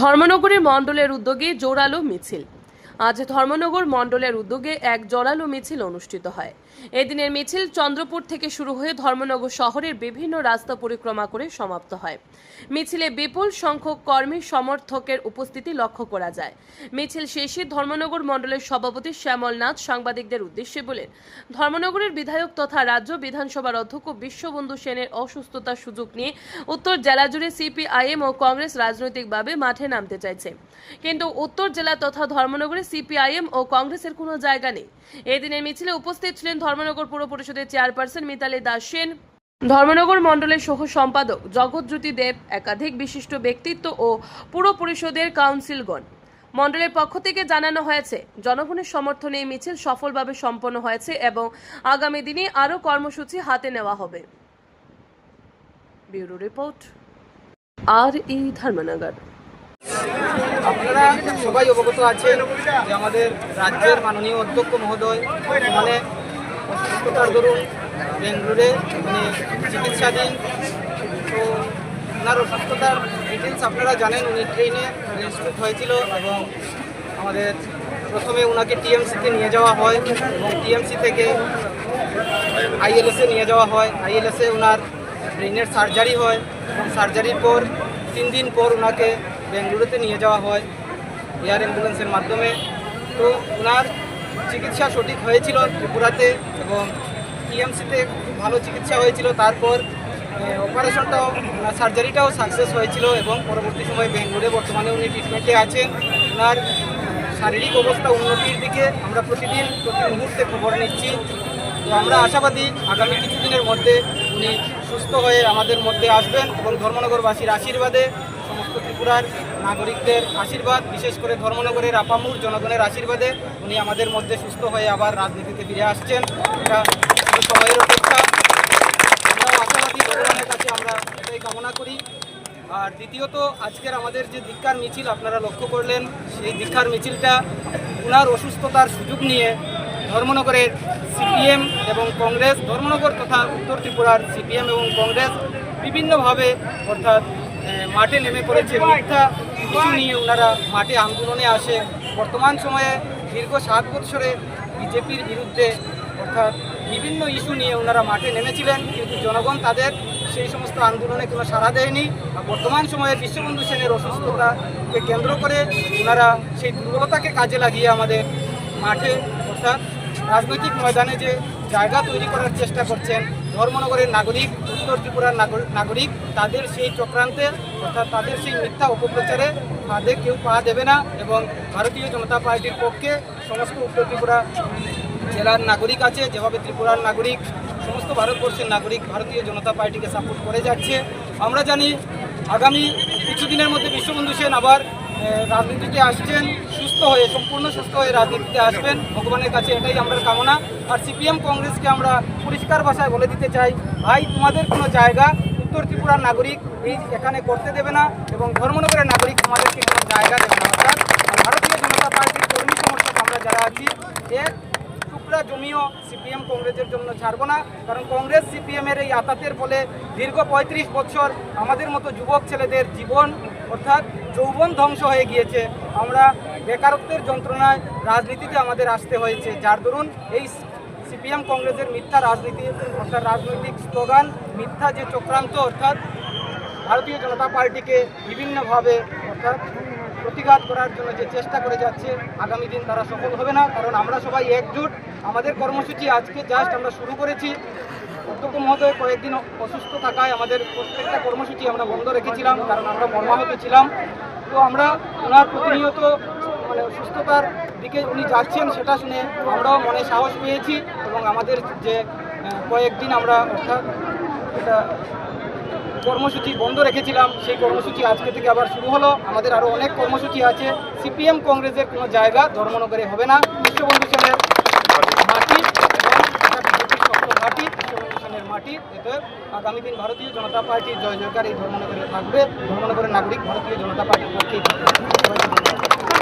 ধর্মনগরের মণ্ডলের উদ্যোগে জোরালো মিছিল। আজ ধর্মনগর মণ্ডলের উদ্যোগে এক জোরালো মিছিল অনুষ্ঠিত হয়। এদিনের মিছিল চন্দ্রপুর থেকে শুরু হয়ে ধর্মনগর শহরের বিভিন্ন রাস্তা পরিক্রমা করে সমাপ্ত হয়। মিছিলে বিপুল সংখ্যক কর্মী, সমর্থকের উপস্থিতি লক্ষ্য করা যায়। মিছিল শেষে ধর্মনগর মণ্ডলের সভাপতি শ্যামল নাথ সাংবাদিকদের উদ্দেশ্যে বলেন, ধর্মনগরের বিধায়ক তথা রাজ্য বিধানসভার অধ্যক্ষ বিশ্ববন্ধু সেনের অসুস্থতার সুযোগ নিয়ে উত্তর জেলা জুড়ে সিপিআইএম ও কংগ্রেস রাজনৈতিকভাবে মাঠে নামতে চাইছে। কিন্তু উত্তর জেলা তথা ধর্মনগরে সিপিআইএম ও কংগ্রেসের কোনো জায়গা নেই। এদিনের মিছিলে উপস্থিত ছিলেন ধর্মনগর পুর পরিষদের চেয়ারপারসন মিতালি দাস সেন, ধর্মনগর মণ্ডলের সহ সম্পাদক জগৎজ্যোতি দেব, একাধিক বিশিষ্ট ব্যক্তিত্ব ও পুর পরিষদের কাউন্সিলগণ। মণ্ডলের পক্ষ থেকে জানানো হয়েছে, জনগণের সমর্থনে এই মিছিল সফলভাবে সম্পন্ন হয়েছে এবং আগামী দিনে আরও কর্মসূচি হাতে নেওয়া হবে। Bureau report, R E Dharmanagar. আপনারা সবাই অবগত আছেন যে আমাদের রাজ্যের মাননীয় অধ্যক্ষ মহোদয় মানে অসুস্থতার দরুন বেঙ্গালুরে উনি চিকিৎসাধীন। তো ওনার অসুস্থতার ডিটেলস আপনারা জানেন, উনি ট্রেনে রেজিস্ট্রেট হয়েছিল এবং আমাদের প্রথমে ওনাকে টিএমসিতে নিয়ে যাওয়া হয় এবং টিএমসি থেকে আইএলএসে নিয়ে যাওয়া হয়। আইএলএসে ওনার ব্রেনের সার্জারি হয় এবং সার্জারির পর তিন দিন পর ওনাকে বেঙ্গালুরুতে নিয়ে যাওয়া হয়। এয়ার অ্যাম্বুলেন্সের মাধ্যমে। তো ওনার চিকিৎসা সঠিক হয়েছিল ত্রিপুরাতে এবং টিএমসিতে খুব ভালো চিকিৎসা হয়েছিল। তারপর অপারেশনটাও সার্জারিটাও সাকসেস হয়েছিল এবং পরবর্তী সময়ে বেঙ্গালুরে বর্তমানে উনি ট্রিটমেন্টে আছেন। ওনার শারীরিক অবস্থা উন্নতির দিকে আমরা প্রতিদিন, প্রতি মুহূর্তে খবর নিচ্ছি। তো আমরা আশাবাদী আগামী কিছুদিনের মধ্যে উনি সুস্থ হয়ে আমাদের মধ্যে আসবেন এবং ধর্মনগরবাসীর আশীর্বাদে সমস্ত ত্রিপুরার নাগরিকদের আশীর্বাদ, বিশেষ করে ধর্মনগরের আপামুর জনগণের আশীর্বাদে উনি আমাদের মধ্যে সুস্থ হয়ে আবার রাজনীতিতে ফিরে আসছেন। এটা সময়ের অপেক্ষা। আমরাও আশাবাদী ভগবানের কাছে আমরা এটাই কামনা করি। আর দ্বিতীয়ত, আজকের আমাদের যে দীক্ষার মিছিল, আপনারা লক্ষ্য করলেন, সেই দীক্ষার মিছিলটা ওনার অসুস্থতার সুযোগ নিয়ে ধর্মনগরের সিপিএম এবং কংগ্রেস, ধর্মনগর তথা উত্তর ত্রিপুরার সিপিএম এবং কংগ্রেস বিভিন্নভাবে অর্থাৎ মাঠে নেমে পড়েছে। মিথ্যা ইস্যু নিয়ে ওনারা মাঠে আন্দোলনে আসে। বর্তমান সময়ে দীর্ঘ সাত বছরে বিজেপির বিরুদ্ধে অর্থাৎ বিভিন্ন ইস্যু নিয়ে ওনারা মাঠে নেমেছিলেন, কিন্তু জনগণ তাদের সেই সমস্ত আন্দোলনে কোনো সাড়া দেয়নি। বর্তমান সময়ে বিশ্ববন্ধু সেনের অসুস্থতাকে কেন্দ্র করে ওনারা সেই দুর্বলতাকে কাজে লাগিয়ে আমাদের মাঠে অর্থাৎ রাজনৈতিক ময়দানে যে জায়গা তৈরি করার চেষ্টা করছেন ধর্মনগরের নাগরিক, উত্তর ত্রিপুরার নাগরিক, তাদের সেই চক্রান্তে অর্থাৎ তাদের সেই মিথ্যা অপপ্রচারে তাদের কেউ পা দেবে না এবং ভারতীয় জনতা পার্টির পক্ষে সমস্ত উত্তর ত্রিপুরা জেলার নাগরিক আছে, যেভাবে ত্রিপুরার নাগরিক, সমস্ত ভারতবর্ষের নাগরিক ভারতীয় জনতা পার্টিকে সাপোর্ট করে যাচ্ছে। আমরা জানি আগামী কিছুদিনের মধ্যে বিশ্ববন্ধু সেন আবার রাজনীতিতে আসছেন। সুস্থ হয়ে, সম্পূর্ণ সুস্থ হয়ে রাজনীতিতে আসবেন। ভগবানের কাছে এটাই আমরা কামনা। আর সিপিএম কংগ্রেসকে আমরা পরিষ্কার ভাষায় বলে দিতে চাই, ভাই, তোমাদের কোনো জায়গা উত্তর ত্রিপুরার নাগরিক এই এখানে করতে দেবে না এবং ধর্মনগরের নাগরিক তোমাদেরকে কোনো জায়গা দেবে না। অর্থাৎ ভারতীয় জনতা পার্টির কর্মী সমর্থক আমরা যারা আছি এক টুকরা জমিও সিপিএম কংগ্রেসের জন্য ছাড়বো না। কারণ কংগ্রেস সিপিএমের এই আতাতের ফলে দীর্ঘ পঁয়ত্রিশ বছর আমাদের মতো যুবক ছেলেদের জীবন অর্থাৎ যৌবন ধ্বংস হয়ে গিয়েছে। আমরা বেকারত্বের যন্ত্রণায় রাজনীতিতে আমাদের আসতে হয়েছে। যার দরুন এই সিপিএম কংগ্রেসের মিথ্যা রাজনীতি অর্থাৎ রাজনৈতিক স্লোগান, মিথ্যা যে চক্রান্ত অর্থাৎ ভারতীয় জনতা পার্টিকে বিভিন্নভাবে অর্থাৎ প্রতিঘাত করার জন্য যে চেষ্টা করে যাচ্ছে, আগামী দিন তারা সফল হবে না। কারণ আমরা সবাই একজুট। আমাদের কর্মসূচি আজকে জাস্ট আমরা শুরু করেছি। অধ্যক্ষ মহোদয় কয়েকদিন অসুস্থ থাকায় আমাদের প্রত্যেকটা কর্মসূচি আমরা বন্ধ রেখেছিলাম, কারণ আমরা মর্মাহত ছিলাম। তো আমরা ওনার প্রতিনিয়ত মানে সুস্থতার দিকে উনি যাচ্ছেন সেটা শুনে আমরাও মনে সাহস পেয়েছি এবং আমাদের যে কয়েকদিন আমরা অর্থাৎ এটা কর্মসূচি বন্ধ রেখেছিলাম, সেই কর্মসূচি আজকে থেকে আবার শুরু হলো। আমাদের আরও অনেক কর্মসূচি আছে। সিপিএম কংগ্রেসের কোনো জায়গা ধর্মনগরে হবে না। বিশ্ববন্ধু সেনের মাটি এবং এটা বিজেপির শক্ত ঘাঁটি এতে আগামী দিন ভারতীয় জনতা পার্টির জয় জয়কার এই ধর্মনগরে থাকবে ধর্মনগরের নাগরিক ভারতীয় জনতা পার্টির ধন্যবাদ।